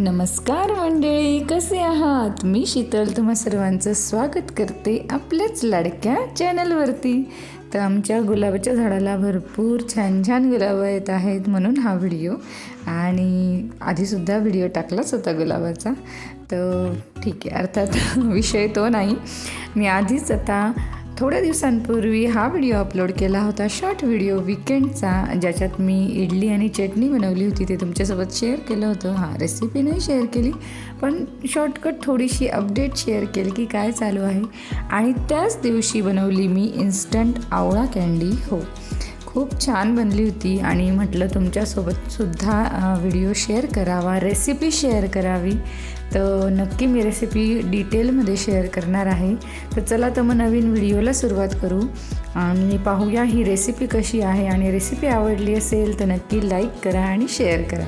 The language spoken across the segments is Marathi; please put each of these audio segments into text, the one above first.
नमस्कार मंडळी कसे आहात? मी शीतल तुम्हा सर्वांचं स्वागत करते आपल्याच लाडक्या चॅनलवरती. तर आमच्या गुलाबाच्या झाडाला भरपूर छान छान गुलाब येत आहेत म्हणून हा व्हिडिओ. आणि आधीसुद्धा व्हिडिओ टाकलाच होता गुलाबाचा. तर ठीक आहे अर्थात विषय तो नाही. मी आधीच आता थोड्या दिवसांपूर्वी हा व्हिडिओ अपलोड केला होता शॉर्ट व्हिडिओ विकेंडचा ज्याच्यात मी इडली आणि चटणी बनवली होती ते तुमच्यासोबत शेअर केलं होतं. हां रेसिपी नाही शेअर केली पण शॉर्टकट थोडीशी अपडेट शेअर केली की काय चालू आहे. आणि त्याच दिवशी बनवली मी इन्स्टंट आवळा कँडी हो. खूप छान बनली होती आणि म्हटलं तुमच्यासोबतसुद्धा व्हिडिओ शेअर करावा रेसिपी शेअर करावी. तर नक्की मी रेसिपी डिटेलमध्ये शेअर करणार आहे. तर चला तर मग नवीन व्हिडिओला सुरुवात करू. आणि पाहूया ही रेसिपी कशी आहे. आणि रेसिपी आवडली असेल तर नक्की लाईक करा आणि शेअर करा.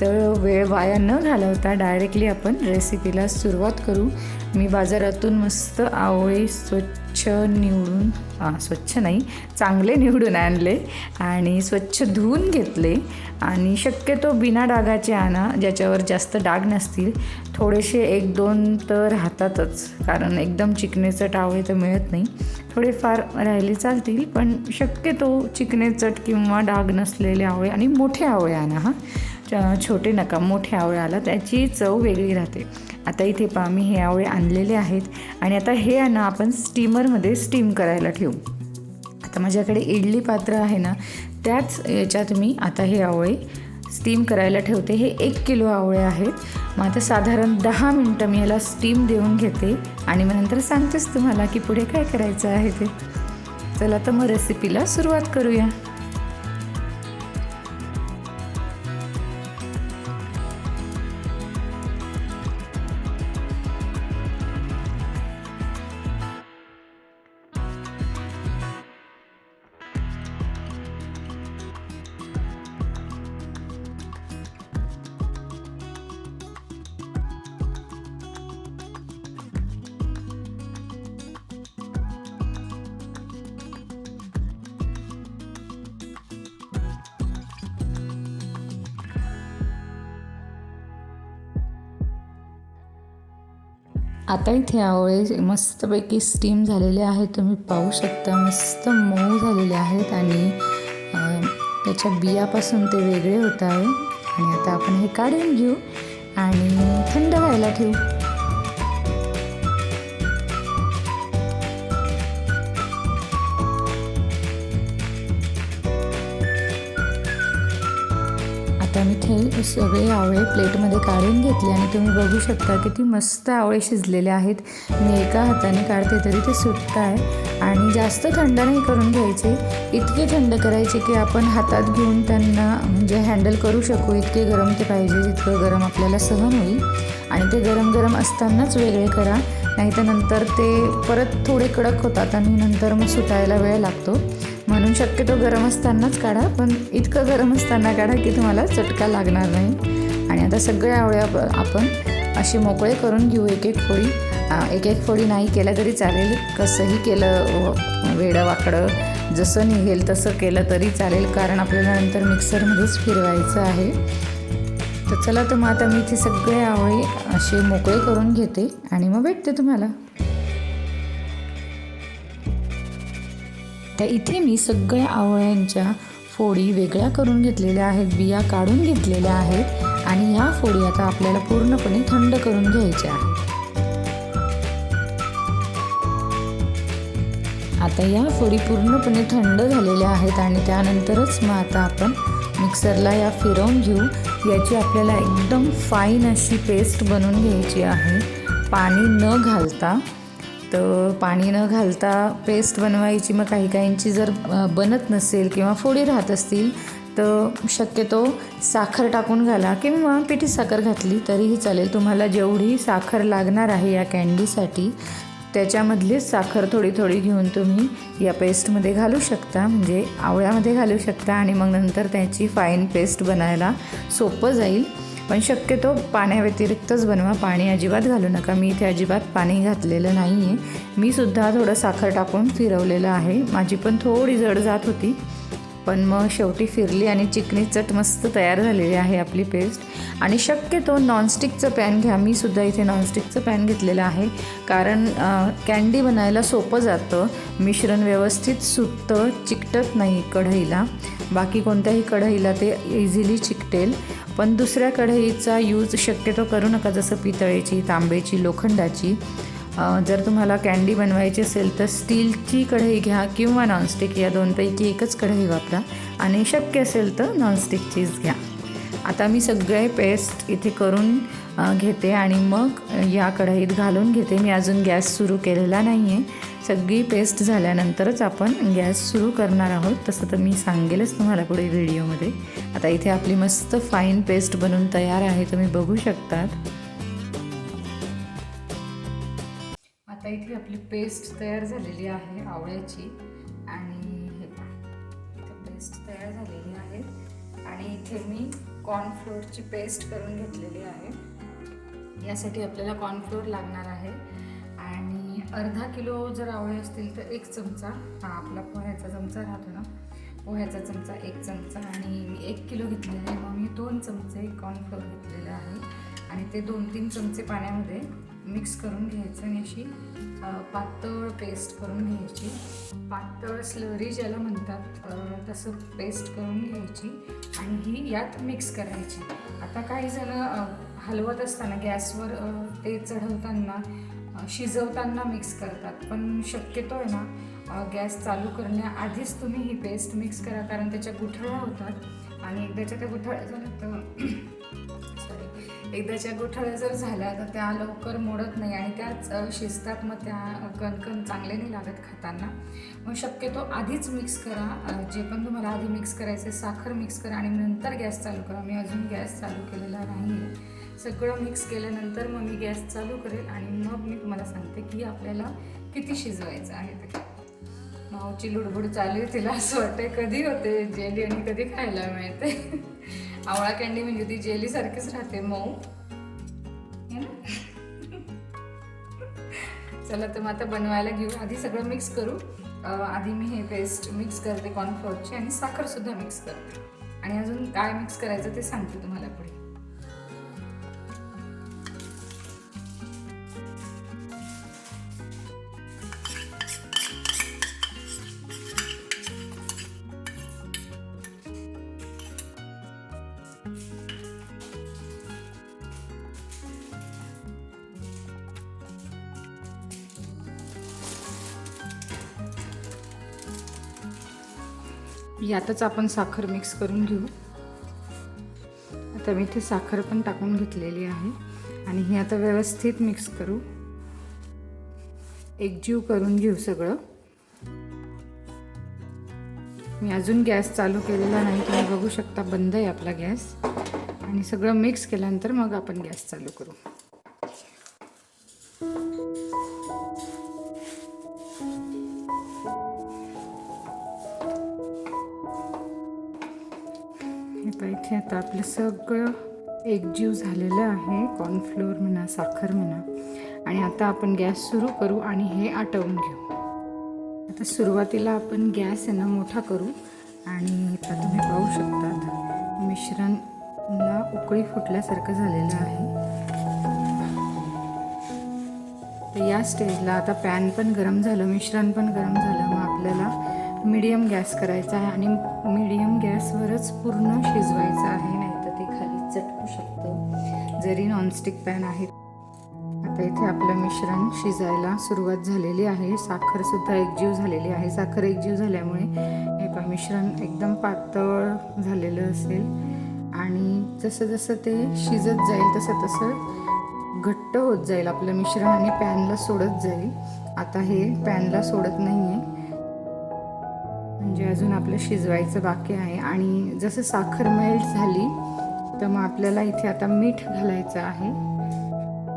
तर वेळ वाया न घालवता डायरेक्टली आपण रेसिपीला सुरुवात करू. मी बाजारातून मस्त आवळे स्वच्छ निवडून स्वच्छ नाही चांगले निवडून आणले आणि स्वच्छ धुवून घेतले. आणि शक्यतो बिना डागाचे आणा ज्याच्यावर जास्त डाग नसतील. थोडेसे एक दोन तर राहतातच कारण एकदम चिकनेचट आवळे तर मिळत नाही. थोडेफार राहिले चालतील पण शक्यतो चिकनेचट किंवा डाग नसलेले आवळे आणि मोठे आवळे आणा हां. छोटे नका मोठे आवळे आला त्याची चव वेगळी राहते. आता इथे पहा मी हे आवळे आणलेले आहेत. आणि आता हे ना आपण स्टीमरमध्ये स्टीम करायला ठेवू. आता माझ्याकडे इडली पात्र आहे ना त्याच याच्यात मी आता हे आवळे स्टीम करायला ठेवते. हे एक किलो आवळे आहेत. मग आता साधारण दहा मिनटं मी याला स्टीम देऊन घेते. आणि मग नंतर सांगतेच तुम्हाला की पुढे काय करायचं आहे ते. चला तर मग रेसिपीला सुरुवात करूया. आता इथे आवळे मस्तपैकी स्टीम झालेले आहेत. तुम्ही पाहू शकता मस्त मऊ झालेले आहेत आणि त्याच्या बियापासून ते वेगळे होत आहे. आणि आता आपण हे काढून घेऊ आणि थंड व्हायला ठेवू. मी सगळे आवळे प्लेटमध्ये काढून घेतले आणि तुम्ही बघू शकता किती मस्त आवळे शिजलेले आहेत. मी एका हाताने काढते तरी ते सुटत आहे आणि जास्त थंड नाही करून घ्यायचे. इतके थंड करायचे की आपण हातात घेऊन त्यांना म्हणजे हँडल करू शकू. इतके गरम ते पाहिजे जितकं गरम आपल्याला सहन होईल. आणि ते गरम गरम असतानाच वेगळे करा. नाही तर नंतर ते परत थोडे कडक होतात आणि नंतर मग सुटायला वेळ लागतो. म्हणून शक्यतो गरम असतानाच काढा पण इतकं गरम असताना काढा की तुम्हाला चटका लागणार नाही. आणि आता सगळ्या आवळ्या आपण असे मोकळे करून घेऊ एक एक फोडी. एक एक फोडी नाही केलं तरी चालेल. कसंही केलं वेडं वाकडं जसं निघेल तसं केलं तरी चालेल. कारण आपल्याला नंतर मिक्सरमध्येच फिरवायचं आहे. तर चला तर मग आता मी इथे सगळे आवळे असे मोकळे करून घेते आणि मग भेटते तुम्हाला. तर इथे मी सगळ्या आवळ्यांच्या फोडी वेगळ्या करून घेतलेल्या आहेत बिया काढून घेतलेल्या आहेत आणि ह्या फोडी आता आपल्याला पूर्णपणे थंड करून घ्यायच्या आहेत. आता या फोडी पूर्णपणे थंड झालेल्या आहेत आणि त्यानंतरच मग आता आपण मिक्सरला या फिरवून घेऊ. याची आपल्याला एकदम फाईन अशी पेस्ट बनवून घ्यायची आहे. पाणी न घालता. तर पाणी न घालता पेस्ट बनवायची. मग काही काहींची जर बनत नसेल किंवा फोडी राहत असतील तर शक्यतो साखर टाकून घाला किंवा पिठी साखर घातली तरीही चालेल. तुम्हाला जेवढी साखर लागणार आहे या कँडीसाठी त्याच्यामधलीच साखर थोडी थोडी घेऊन तुम्ही या पेस्टमध्ये घालू शकता. म्हणजे आवळ्यामध्ये घालू शकता आणि मग नंतर त्याची फाईन पेस्ट बनायला सोपं जाईल. पण शक्यतो पाण्याव्यतिरिक्तच बनवा. पाणी अजिबात घालू नका. मी इथे अजिबात पाणी घातलेलं नाही आहे मी सुद्धा थोडं साखर टाकून फिरवलेलं आहे. माझी पण थोडी जड जात होती. पण मग शेवटी फिरली आणि चिकनी चट मस्त तयार झालेली आहे आपली पेस्ट. आणि शक्यतो नॉनस्टिकचं पॅन घ्या. मी सुद्धा इथे नॉनस्टिकचं पॅन घेतलेलं आहे. कारण कॅन्डी बनायला सोपं जातं. मिश्रण व्यवस्थित सुटतं चिकटत नाही कढईला. बाकी कोणत्याही कढईला ते इझिली चिकटेल. पण दुसऱ्या कढईचा यूज शक्यतो करू नका. जसं पितळेची तांबेची लोखंडाची. जर तुम्हाला कॅन्डी बनवायची असेल तर स्टीलची कढई घ्या किंवा नॉनस्टिक या दोनपैकी एकच कढई वापरा आणि शक्य असेल तर नॉनस्टिकचीच घ्या. आता मी सगळे पेस्ट इथे करून घेते आणि मग या कढईत घालून घेते. मी अजून गॅस सुरू केलेला नाही आहे सगळी पेस्ट झाल्यानंतरच आपण गॅस सुरू करणार आहोत. तसं तर मी सांगेलच तुम्हाला पुढे व्हिडिओमध्ये आता इथे आपली मस्त फाईन पेस्ट बनून तयार आहे. तुम्ही बघू शकतात. आता इथे आपली पेस्ट तयार झालेली आहे आवळ्याची. आणि हे पहा इथे पेस्ट तयार झालेली आहे. आणि इथे मी कॉर्नफ्लोअरची पेस्ट करून घेतलेली आहे. यासाठी आपल्याला कॉर्नफ्लोअर लागणार आहे. आणि अर्धा किलो जर आवळे असतील तर एक चमचा. हा आपला पोह्याचा चमचा राहतो ना. पोह्याचा चमचा एक चमचा. आणि मी एक किलो घेतलेला आहे. मग मी दोन चमचे कॉर्नफ्लोअर घेतलेलं आहे. आणि ते दोन तीन चमचे पाण्यामध्ये मिक्स करून घ्यायचं आणि अशी पातळ पेस्ट करून घ्यायची. पातळ स्लरी ज्याला म्हणतात तसं पेस्ट करून घ्यायची आणि ही यात मिक्स करायची. आता काही जण हलवत असताना गॅसवर ते चढवताना शिजवताना मिक्स करतात. पण शक्यतो आहे ना गॅस चालू करण्याआधीच तुम्ही ही पेस्ट मिक्स करा कारण त्याच्या गुठळ्या होतात. आणि एकदाच्या त्या गुठळ्या झाल्या तर एकदाच्या गोठाळ्या जर झाल्या तर त्या लवकर मोडत नाही आणि त्याच शिजतात. मग त्या कणकण चांगले नाही लागत खाताना. मग शक्यतो आधीच मिक्स करा. जे पण तुम्हाला आधी मिक्स करायचं साखर मिक्स करा आणि नंतर गॅस चालू करा. मी अजून गॅस चालू केलेला नाही सगळं मिक्स केल्यानंतर मग मी गॅस चालू करेल आणि मग मी तुम्हाला सांगते की आपल्याला किती शिजवायचं आहे ते. माऊची लुडबुड चालू आहे तिला असं वाटतं कधी होते? जेली आणि कधी खायला मिळते? आवळा कँडी म्हणजे ती जेली सारखीच राहते मऊ. चला तर मग आता बनवायला घेऊ. आधी सगळं मिक्स करू. आधी मी हे पेस्ट मिक्स करते कॉर्नफ्लोअरची आणि साखर सुद्धा मिक्स करते. आणि अजून काय मिक्स करायचं ते सांगते तुम्हाला पुढे. यातच आपण साखर मिक्स करून घेऊ. आता मी इथे साखर पण टाकून घेतलेली आहे. आणि हे आता व्यवस्थित मिक्स करू. एकजीव करून घेऊ सगळं. मी अजून गॅस चालू केलेला नाही तुम्ही बघू शकता बंद आहे आपला गॅस. आणि सगळं मिक्स केल्यानंतर मग आपण गॅस चालू करू. आता आपलं सगळं एकजीव झालेलं आहे. कॉर्नफ्लोअर म्हणा साखर म्हणा. आणि आता आपण गॅस सुरू करू आणि हे आटवून घेऊ. आता सुरुवातीला आपण गॅस आहे ना मोठा करू. आणि आता तुम्ही पाहू शकतात मिश्रणला उकळी फुटल्यासारखं झालेलं आहे. तर या स्टेजला आता पॅन पण गरम झालं मिश्रण पण गरम झालं. मग आपल्याला मीडियम गॅस करायचा आहे आणि मीडियम गॅसवरच पूर्ण शिजवायचं आहे नाही तर ते खाली चटकू शकतं. जरी नॉनस्टिक पॅन आहे आता इथे आपलं मिश्रण शिजायला सुरुवात झालेली आहे. साखरसुद्धा एकजीव झालेली आहे. साखर एकजीव झाल्यामुळे हे पा मिश्रण एकदम पातळ झालेलं असेल. आणि जसं जसं ते शिजत जाईल तसं तसं घट्ट होत जाईल आपलं मिश्रण आणि पॅनला सोडत जाईल. आता हे पॅनला सोडत नाही आहे म्हणजे अजून आपलं शिजवायचं बाकी आहे. आणि जसं साखर मेल्ट झाली तर मग आपल्याला इथे आता मीठ घालायचं आहे.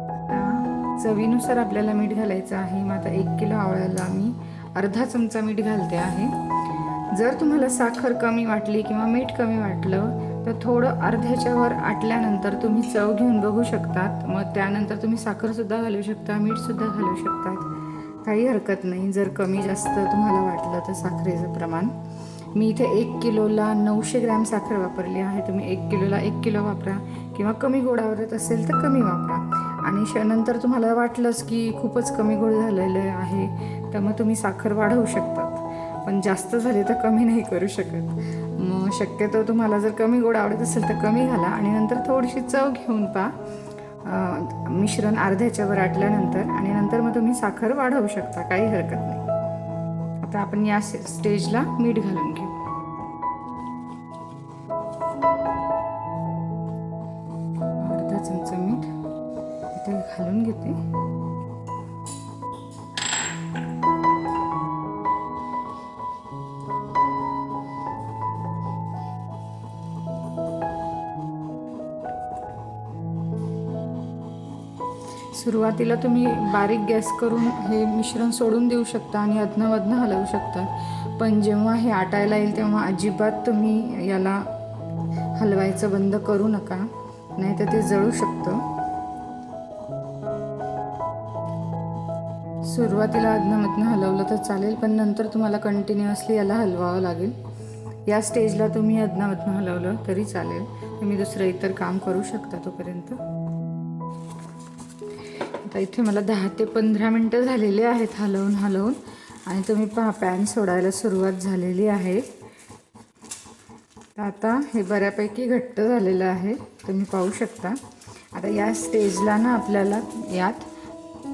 आता चवीनुसार आपल्याला मीठ घालायचं आहे. मग आता एक किलो आवळ्याला मी अर्धा चमचा मीठ घालते आहे. जर तुम्हाला साखर कमी वाटली किंवा मीठ कमी वाटलं तर थोडं अर्ध्याच्या वर आटल्यानंतर तुम्ही चव घेऊन बघू शकतात. मग त्यानंतर तुम्ही साखरसुद्धा घालू शकता मीठसुद्धा घालू शकतात. काही हरकत नाही. जर कमी जास्त तुम्हाला वाटलं तर साखरेचं प्रमाण. मी इथे एक किलोला नऊशे ग्रॅम साखर वापरली आहे. तुम्ही एक किलोला एक किलो वापरा किंवा कमी गोड आवडत असेल तर कमी वापरा. आणि नंतर तुम्हाला वाटलंच की खूपच कमी गोड झालेलं आहे तर मग तुम्ही साखर वाढवू शकतात. पण जास्त झाले तर कमी नाही करू शकत. मग शक्यतो तुम्हाला जर कमी गोड आवडत असेल तर कमी घाला आणि नंतर थोडीशी चव घेऊन पहा. मिश्रण अर्ध्याच्या वर आटल्यानंतर आणि नंतर मग तुम्ही साखर वाढवू शकता काही हरकत नाही. आता आपण या स्टेजला मीठ घालून घेऊ. अर्धा चमचा मीठ इथे घालून घेते. सुरुवातीला तुम्ही बारीक गॅस करून हे मिश्रण सोडून देऊ शकता आणि अधनं हलवू शकता. पण जेव्हा हे आटायला येईल तेव्हा अजिबात तुम्ही याला हलवायचं बंद करू नका नाही तर ते जळू शकतं. सुरुवातीला अधनमधनं हलवलं तर चालेल पण नंतर तुम्हाला कंटिन्युअसली याला हलवावं लागेल. या स्टेजला तुम्ही अधनामधनं हलवलं तरी चालेल. तुम्ही दुसरं इतर काम करू शकता तोपर्यंत. आता इथे मला दहा ते पंधरा मिनटं झालेले आहेत हलवून हलवून. आणि तुम्ही पहा पॅन सोडायला सुरुवात झालेली आहे. तर आता हे बऱ्यापैकी घट्ट झालेलं आहे. तुम्ही पाहू शकता. आता या स्टेजला ना आपल्याला यात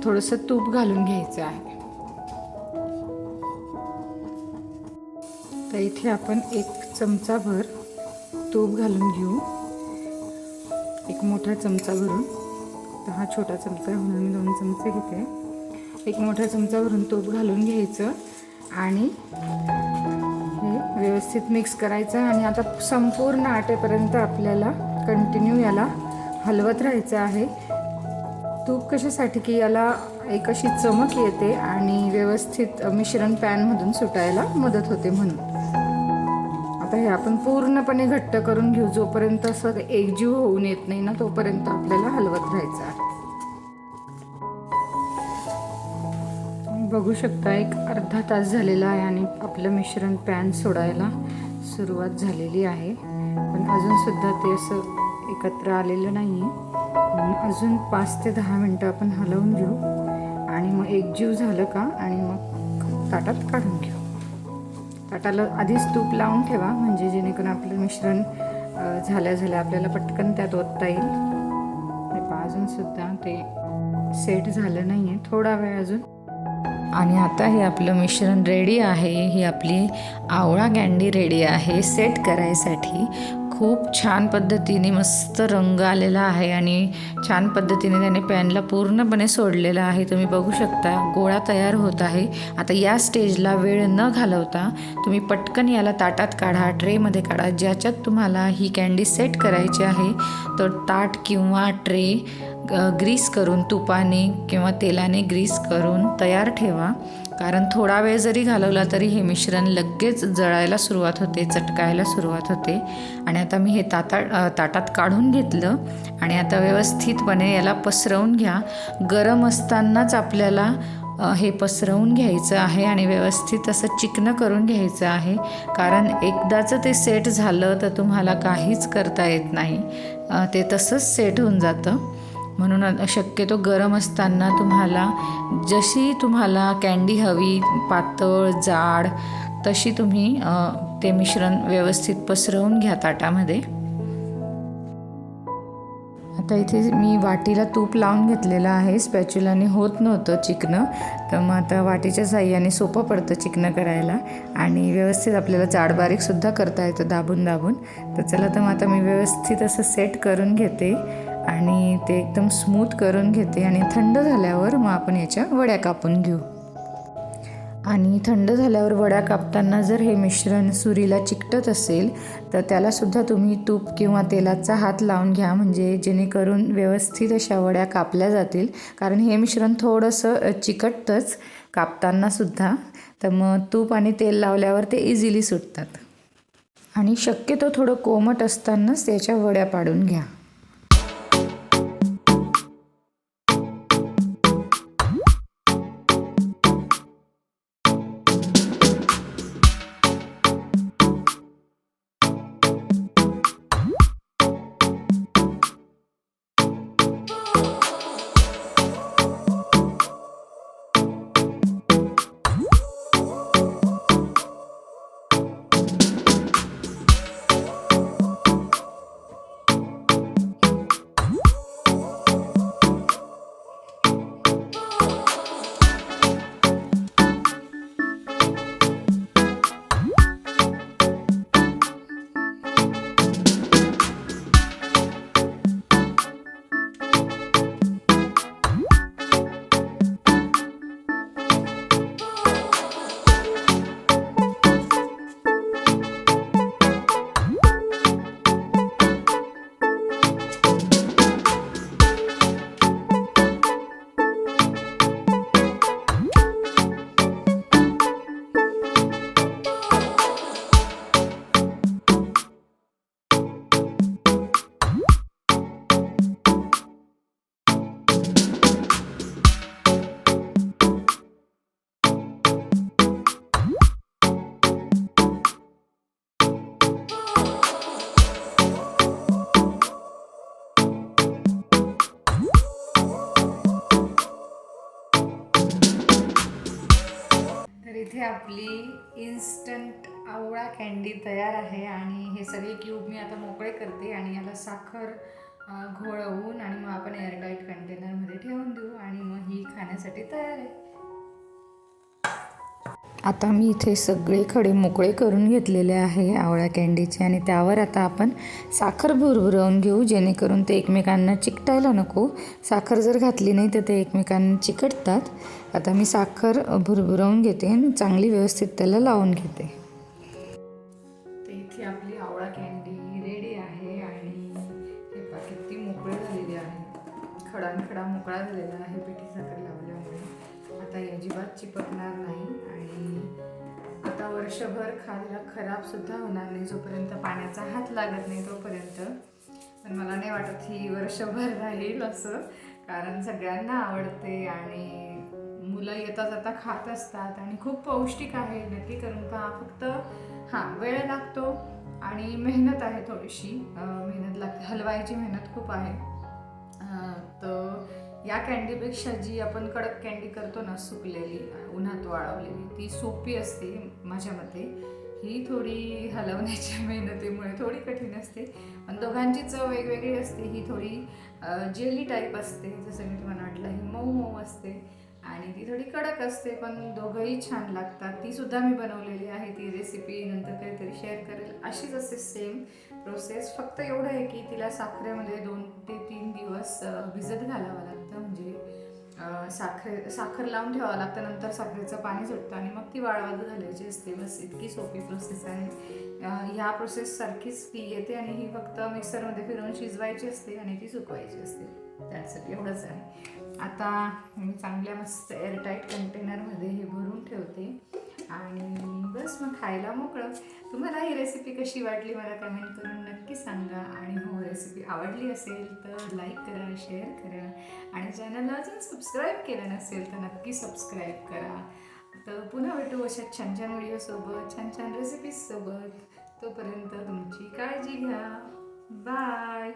थोडंसं तूप घालून घ्यायचं आहे. तर इथे आपण एक चमचाभर तूप घालून घेऊ. एक मोठा चमचा भरून. फक्त हा छोटा चमचा आहे. म्हणून मी दोन चमचे घेते. एक मोठा चमचा भरून तूप घालून घ्यायचं. आणि हे व्यवस्थित मिक्स करायचं. आणि आता संपूर्ण आटेपर्यंत आपल्याला कंटिन्यू याला हलवत राहायचं आहे. तूप कशासाठी? की याला एक अशी चमक येते आणि व्यवस्थित मिश्रण पॅनमधून सुटायला मदत होते म्हणून. आता हे आपण पूर्णपणे घट्ट करून घेऊ. जोपर्यंत असं एकजीव होऊन येत नाही ना तोपर्यंत आपल्याला हलवत राहायचा आहे. तुम्ही बघू शकता एक अर्धा तास झालेला आहे आणि आपलं मिश्रण पॅन सोडायला सुरुवात झालेली आहे. पण अजूनसुद्धा ते असं एकत्र आलेलं नाही आहे अजून पाच ते दहा मिनटं आपण हलवून घेऊ. आणि मग एकजीव झालं का आणि मग ताटात काढून घेऊ. ताटाला आधीच तूप लावून ठेवा म्हणजे जेणेकरून आपलं मिश्रण झाल्या झाल्या आपल्याला पटकन त्यात ओतता येईल. हे अजून सुद्धा ते सेट झालं नाही आहे थोडा वेळ अजून. आणि आता हे आपलं मिश्रण रेडी आहे ही आपली आवळा गँडी रेडी आहे सेट करायसाठी. खूप छान पद्धतीने मस्त रंग आलेला आहे आणि छान पद्धतीने त्याने पॅनला पूर्णपणे सोडलेला आहे. तुम्ही बघू शकता गोळा तयार होत आहे. आता या स्टेजला वेळ न घालवता तुम्ही पटकन याला ताटात काढा ट्रेमध्ये काढा. ज्याच्यात तुम्हाला ही कँडी सेट करायची आहे तर ताट किंवा ट्रे ग्रीस करून तुपाने किंवा तेलाने ग्रीस करून तयार ठेवा. कारण थोडा वेळ जरी घालवला तरी हे मिश्रण लगेच जळायला सुरुवात होते चटकायला सुरुवात होते. आणि आता मी हे ताता ताटात काढून घेतलं आणि आता व्यवस्थितपणे याला पसरवून घ्या. गरम असतानाच आपल्याला हे पसरवून घ्यायचं आहे आणि व्यवस्थित असं चिकनं करून घ्यायचं आहे. कारण एकदाचं ते सेट झालं तर तुम्हाला काहीच करता येत नाही. ते तसंच सेट होऊन जातं. म्हणून शक्यतो गरम असताना तुम्हाला जशी तुम्हाला कँडी हवी पातळ जाड तशी तुम्ही ते मिश्रण व्यवस्थित पसरवून घ्या ताटामध्ये. आता इथे मी वाटीला तूप लावून घेतलेलं आहे. स्पॅच्युलाने होत नव्हतं चिकनं तर मग आता वाटीच्या साह्याने सोपं पडतं चिकनं करायला. आणि व्यवस्थित आपल्याला जाड बारीकसुद्धा करता येतं दाबून दाबून तर चला तर मग आता मी व्यवस्थित असं सेट करून घेते. आणि ते एकदम स्मूथ करून घेते आणि थंड झाल्यावर मग आपण याच्या वड्या कापून घेऊ. आणि थंड झाल्यावर वड्या कापताना जर हे मिश्रण सुरीला चिकटत असेल तर त्यालासुद्धा तुम्ही तूप किंवा तेलाचा हात लावून घ्या म्हणजे जेणेकरून व्यवस्थित अशा वड्या कापल्या जातील. कारण हे मिश्रण थोडंसं चिकटतंच कापतानासुद्धा तर मग तूप आणि तेल लावल्यावर ते इझिली सुटतात. आणि शक्यतो थोडं कोमट असतानाच त्याच्या वड्या पाडून घ्या. आपली इन्स्टंट आवळा कँडी तयार आहे आणि हे सगळे क्यूब मी आता मोकळे करते आणि याला साखर घोळवून आणि मग आपण एअरटाईट कंटेनरमध्ये ठेवून देऊ आणि मग ही खाण्यासाठी तयार आहे. आता मी इथे सगळे खडे मोकळे करून घेतलेले आहे आवळा कॅन्डीचे आणि त्यावर आता आपण साखर भुरभुरवून घेऊ जेणेकरून ते एकमेकांना चिकटायला नको. साखर जर घातली नाही तर ते एकमेकांना चिकटतात. आता मी साखर भुरभुरवून घेते आणि चांगली व्यवस्थित त्याला लावून घेते. तर इथे आपली आवळा कॅन्डी रेडी आहे आणि हे किती मोकळे झालेली आहे. खडानखडा मोकळा झालेला आहे पिठी साखर लावल्यामुळे. आता अजिबात चिपकणार नाही. आता वर्षभर खायला खराब सुद्धा होणार नाही जोपर्यंत पाण्याचा हात लागत नाही तोपर्यंत. पण मला नाही वाटत ही वर्षभर राहील असं कारण सगळ्यांना आवडते आणि मुलं येता जाता खात असतात आणि खूप पौष्टिक आहे. नक्की करून पहा फक्त हां वेळ लागतो आणि मेहनत आहे थोडीशी. मेहनत लागते हलवायची मेहनत खूप आहे. तर या कॅन्डीपेक्षा जी आपण कडक कॅन्डी करतो ना सुकलेली उन्हात वाळवलेली ती सोपी असते माझ्या मते. ही थोडी हलवण्याच्या मेहनतीमुळे थोडी कठीण असते. पण दोघांची चव वेगवेगळी असते. ही थोडी जेली टाईप असते. जसं मी तुम्हाला म्हटलं ही मऊ मऊ असते. आणि ती थोडी कडक असते पण दोघंही छान लागतात. ती सुद्धा मी बनवलेली आहे ती रेसिपी नंतर काहीतरी शेअर करेल. अशीच असते सेम प्रोसेस फक्त एवढं आहे की तिला साखरेमध्ये दोन ते तीन दिवस भिजत घालावं लागतं. म्हणजे साखरे साखर लावून ठेवावं लागतं. नंतर साखरेचं पाणी सुटतं आणि मग ती वाळवत घालायची असते. बस इतकी सोपी प्रोसेस आहे. ह्या प्रोसेस सारखीच ती येते आणि ही फक्त मिक्सरमध्ये फिरवून शिजवायची असते आणि ती सुकवायची असते. त्यासाठी एवढंच आहे. आता मी चांगल्या मस्त एअरटाईट कंटेनरमध्ये हे भरून ठेवते. आणि बस मग खायला मोकळं. तुम्हाला ही रेसिपी कशी वाटली मला कमेंट करून नक्की सांगा. आणि हो रेसिपी आवडली असेल तर लाईक करा शेअर करा. आणि चॅनलला अजून सबस्क्राईब केलं नसेल तर नक्की सबस्क्राईब करा. तर पुन्हा भेटू अशा छान छान व्हिडिओसोबत छान छान रेसिपीजसोबत तोपर्यंत तुमची काळजी घ्या. बाय